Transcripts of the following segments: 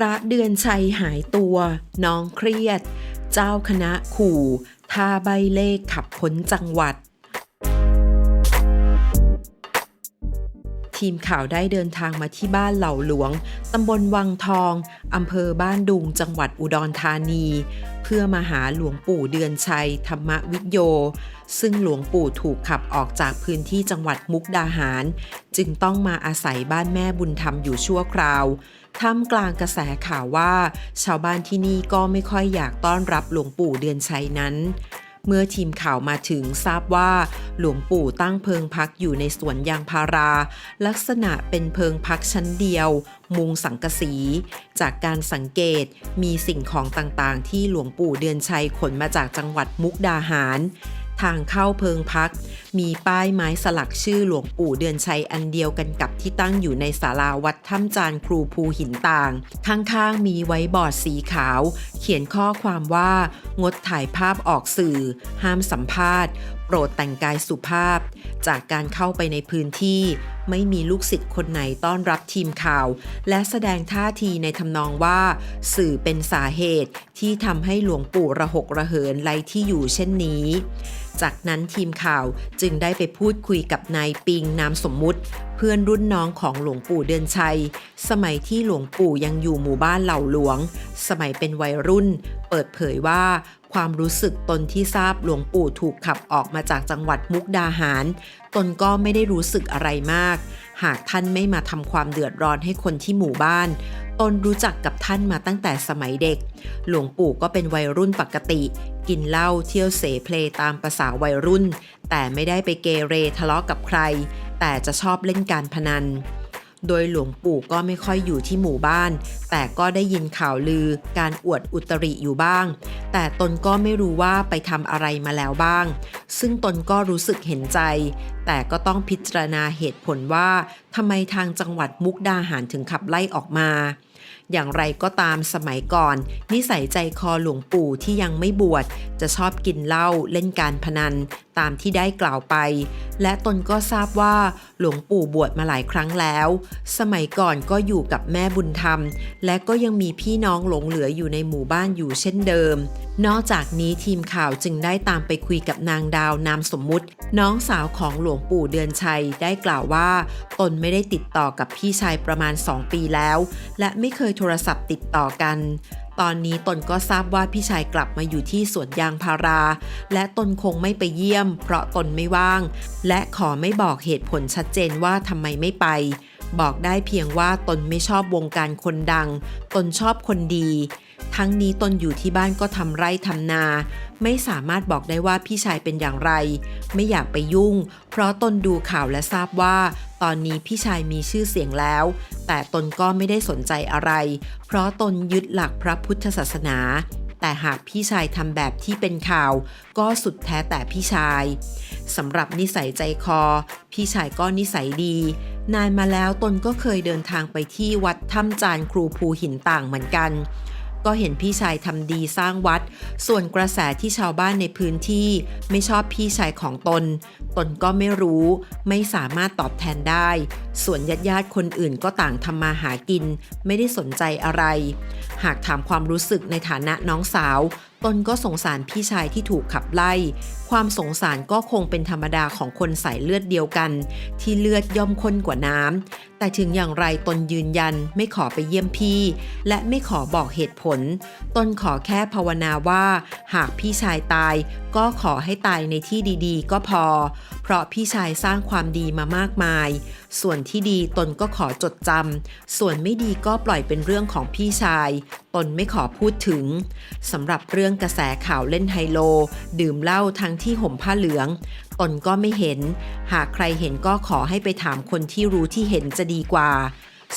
ระเดือนชัยหายตัว น้องเครียด เจ้าคณะขู่ท่าใบเลขขับพ้นจังหวัด ทีมข่าวได้เดินทางมาที่บ้านเหล่าหลวง ตำบลวังทอง อำเภอบ้านดุง จังหวัดอุดรธานี เพื่อมาหาหลวงปู่เดือนชัย ธรรมวิโย ซึ่งหลวงปู่ถูกขับออกจากพื้นที่จังหวัดมุกดาหาร จึงต้องมาอาศัยบ้านแม่บุญธรรมอยู่ชั่วคราวท่ามกลางกระแสข่าวว่า ชาวบ้านที่นี่ก็ไม่ค่อยอยากต้อนรับหลวงปู่เดือนชัยนั้น เมื่อทีมข่าวมาถึงทราบว่า หลวงปู่ตั้งเพิงพักอยู่ในสวนยางพารา ลักษณะเป็นเพิงพักชั้นเดียว มุงสังกะสี จากการสังเกตมีสิ่งของต่างๆ ที่หลวงปู่เดือนชัยขนมาจากจังหวัดมุกดาหาร ทางเข้าเพิงพัก มีป้ายไม้สลักชื่อหลวงปู่เดือนชัยอันเดียวกันกับที่ตั้งอยู่ในศาลาวัดถ้ำจานครูภูหินต่าง ข้างๆ มีไว้บอร์ดสีขาว เขียนข้อความว่า งดถ่ายภาพออกสื่อ ห้ามสัมภาษณ์ โปรดแต่งกายสุภาพ จากการเข้าไปในพื้นที่ไม่มีลูกศิษย์คนไหนต้อนรับทีมข่าว และแสดงท่าทีในทำนองว่า สื่อเป็นสาเหตุที่ทำให้หลวงปู่ระหกระเหินไร้ที่อยู่เช่นนี้ จากนั้นทีมข่าวจึงได้ไปพูดคุยกับนายปิงนามสมมุติ เพื่อนรุ่นน้องของหลวงปู่เดือนชัย สมัยที่หลวงปู่ยังอยู่หมู่บ้านเหล่าหลวง สมัยเป็นวัยรุ่น เปิดเผยว่าความรู้สึกตนที่ทราบหลวงปู่ถูกขับออกมาจากจังหวัดมุกดาหาร ตนก็ไม่ได้รู้สึกอะไรมาก หากท่านไม่มาทำความเดือดร้อนให้คนที่หมู่บ้านตนรู้จักกับท่านมาตั้งแต่สมัยเด็ก หลวงปู่ก็เป็นวัยรุ่นปกติ กินเหล้าเที่ยวเสเพลตามประษาวัยรุ่น แต่ไม่ได้ไปเกเรทะเลาะกับใคร แต่จะชอบเล่นการพนัน โดยหลวงปู่ก็ไม่ค่อยอยู่ที่หมู่บ้านแต่ก็ได้ยินข่าวลือการอวดอุตริอยู่บ้าง แต่ตนก็ไม่รู้ว่าไปทำอะไรมาแล้วบ้าง ซึ่งตนก็รู้สึกเห็นใจ แต่ก็ต้องพิจารณาเหตุผลว่าทำไมทางจังหวัดมุกดาหารถึงขับไล่ออกมา อย่างไรก็ตามสมัยก่อน นิสัยใจคอหลวงปู่ที่ยังไม่บวชจะชอบกินเหล้าเล่นการพนันตามที่ได้กล่าวไป และตนก็ทราบว่าหลวงปู่บวชมาหลายครั้งแล้ว สมัยก่อนก็อยู่กับแม่บุญธรรมและก็ยังมีพี่น้องหลงเหลืออยู่ในหมู่บ้านอยู่เช่นเดิม นอกจากนี้ทีมข่าวจึงได้ตามไปคุยกับนางดาวนามสมมุติ น้องสาวของหลวงปู่เดือนชัยได้กล่าวว่า ตนไม่ได้ติดต่อกับพี่ชายประมาณ 2 ปีแล้ว และไม่เคยโทรศัพท์ติดต่อกันตอนนี้ตนก็ทราบว่าพี่ชายกลับมาอยู่ที่สวนยางพารา และตนคงไม่ไปเยี่ยม เพราะตนไม่ว่าง และขอไม่บอกเหตุผลชัดเจนว่าทำไมไม่ไป บอกได้เพียงว่าตนไม่ชอบวงการคนดัง ตนชอบคนดี ทั้งนี้ตนอยู่ที่บ้านก็ทำไร่ทำนา ไม่สามารถบอกได้ว่าพี่ชายเป็นอย่างไร ไม่อยากไปยุ่ง เพราะตนดูข่าวและทราบว่า ตอนนี้พี่ชายมีชื่อเสียงแล้ว แต่ตนก็ไม่ได้สนใจอะไร เพราะตนยึดหลักพระพุทธศาสนา แต่หากพี่ชายทำแบบที่เป็นข่าว ก็สุดแท้แต่พี่ชายสำหรับนิสัยใจคอ พี่ชายก็นิสัยดี นานมาแล้วตนก็เคยเดินทางไปที่วัดถ้ำจานครูภูหินต่างเหมือนกัน ก็เห็นพี่ชายทำดีสร้างวัด ส่วนกระแสที่ชาวบ้านในพื้นที่ไม่ชอบพี่ชายของตน ตนก็ไม่รู้ ไม่สามารถตอบแทนได้ ส่วนญาติญาติคนอื่นก็ต่างทำมาหากิน ไม่ได้สนใจอะไร หากถามความรู้สึกในฐานะน้องสาว ตนก็สงสารพี่ชายที่ถูกขับไล่ ความสงสารก็คงเป็นธรรมดาของคนสายเลือดเดียวกัน ที่เลือดย่อมข้นกว่าน้ำ แต่ถึงอย่างไรตนยืนยันไม่ขอไปเยี่ยมพี่ และไม่ขอบอกเหตุผล ตนขอแค่ภาวนาว่า หากพี่ชายตาย ก็ขอให้ตายในที่ดีๆ ก็พอ เพราะพี่ชายสร้างความดีมามากมาย ส่วนที่ดีตนก็ขอจดจำส่วนไม่ดีก็ปล่อยเป็นเรื่องของพี่ชาย ตนไม่ขอพูดถึงสำหรับเรื่องื่องกระแสข่าวเล่นไฮโล ดื่มเหล้าทั้งที่ห่มผ้าเหลือง ตนก็ไม่เห็น หากใครเห็นก็ขอให้ไปถามคนที่รู้ที่เห็นจะดีกว่า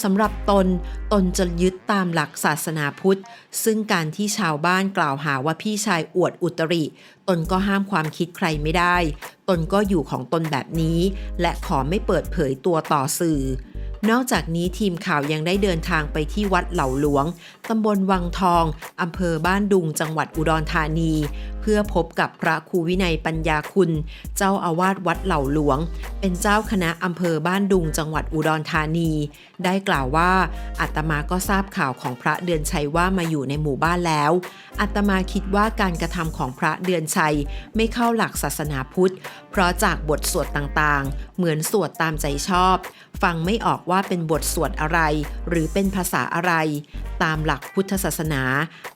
สำหรับตน ตนจะยึดตามหลักศาสนาพุทธ ซึ่งการที่ชาวบ้านกล่าวหาว่าพี่ชายอวดอุตริ ตนก็ห้ามความคิดใครไม่ได้ ตนก็อยู่ของตนแบบนี้ และขอไม่เปิดเผยตัวต่อสื่อ นอกจากนี้ทีมข่าวยังได้เดินทางไปที่วัดเหล่าหลวง ตำบลวังทอง อำเภอบ้านดุง จังหวัดอุดรธานี เพื่อพบกับพระครูวินัยปัญญาคุณ เจ้าอาวาสวัดเหล่าหลวง เป็นเจ้าคณะอำเภอบ้านดุง จังหวัดอุดรธานี ได้กล่าวว่าอาตมาก็ทราบข่าวของพระเดือนชัยว่ามาอยู่ในหมู่บ้านแล้วอาตมาคิดว่าการกระทำของพระเดือนชัยไม่เข้าหลักศาสนาพุทธ เพราะจากบทสวดต่างๆ เหมือนสวดตามใจชอบ ฟังไม่ออกว่าเป็นบทสวดอะไร หรือเป็นภาษาอะไร ตามหลักพุทธศาสนา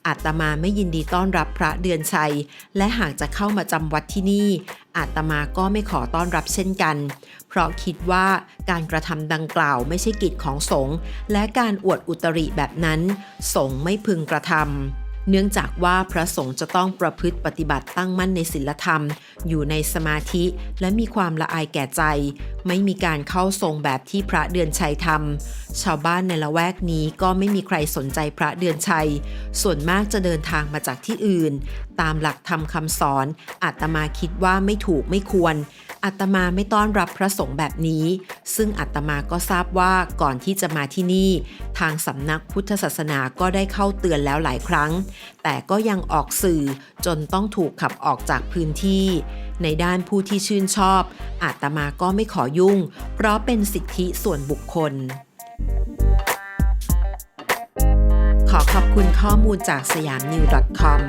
อาตมาไม่ยินดีต้อนรับพระเดือนชัย และหากจะเข้ามาจำวัดที่นี่ อาตมาก็ไม่ขอต้อนรับเช่นกัน เพราะคิดว่าการกระทำดังกล่าวไม่ใช่กิจของสงฆ์และการอวดอุตริแบบนั้น สงฆ์ไม่พึงกระทำ เนื่องจากว่าพระสงฆ์จะต้องประพฤติปฏิบัติตั้งมั่นในศีลธรรม อยู่ในสมาธิและมีความละอายแก่ใจ ไม่มีการเข้าทรงแบบที่พระเดือนชัยทำ ชาวบ้านในละแวกนี้ก็ไม่มีใครสนใจพระเดือนชัย ส่วนมากจะเดินทางมาจากที่อื่น ตามหลักธรรมคำสอนอาตมาคิดว่าไม่ถูกไม่ควรอาตมาไม่ต้อนรับพระสงฆ์แบบนี้ ซึ่งอาตมาก็ทราบว่าก่อนที่จะมาที่นี่ ทางสำนักพุทธศาสนาก็ได้เข้าเตือนแล้วหลายครั้ง แต่ก็ยังออกสื่อจนต้องถูกขับออกจากพื้นที่ ในด้านผู้ที่ชื่นชอบอาตมาก็ไม่ขอยุ่ง เพราะเป็นสิทธิส่วนบุคคล อขอบคุณข้อมูลจากสยามนิว .com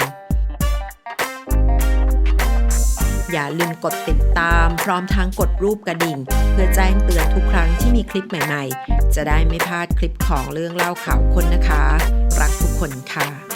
อย่าลืมกดติดตามพร้อมทั้งกดรูปกระดิ่ง เพื่อแจ้งเตือนทุกครั้งที่มีคลิปใหม่ๆ จะได้ไม่พลาดคลิปของเรื่องเล่าข่าวคนนะคะ รักทุกคนค่ะ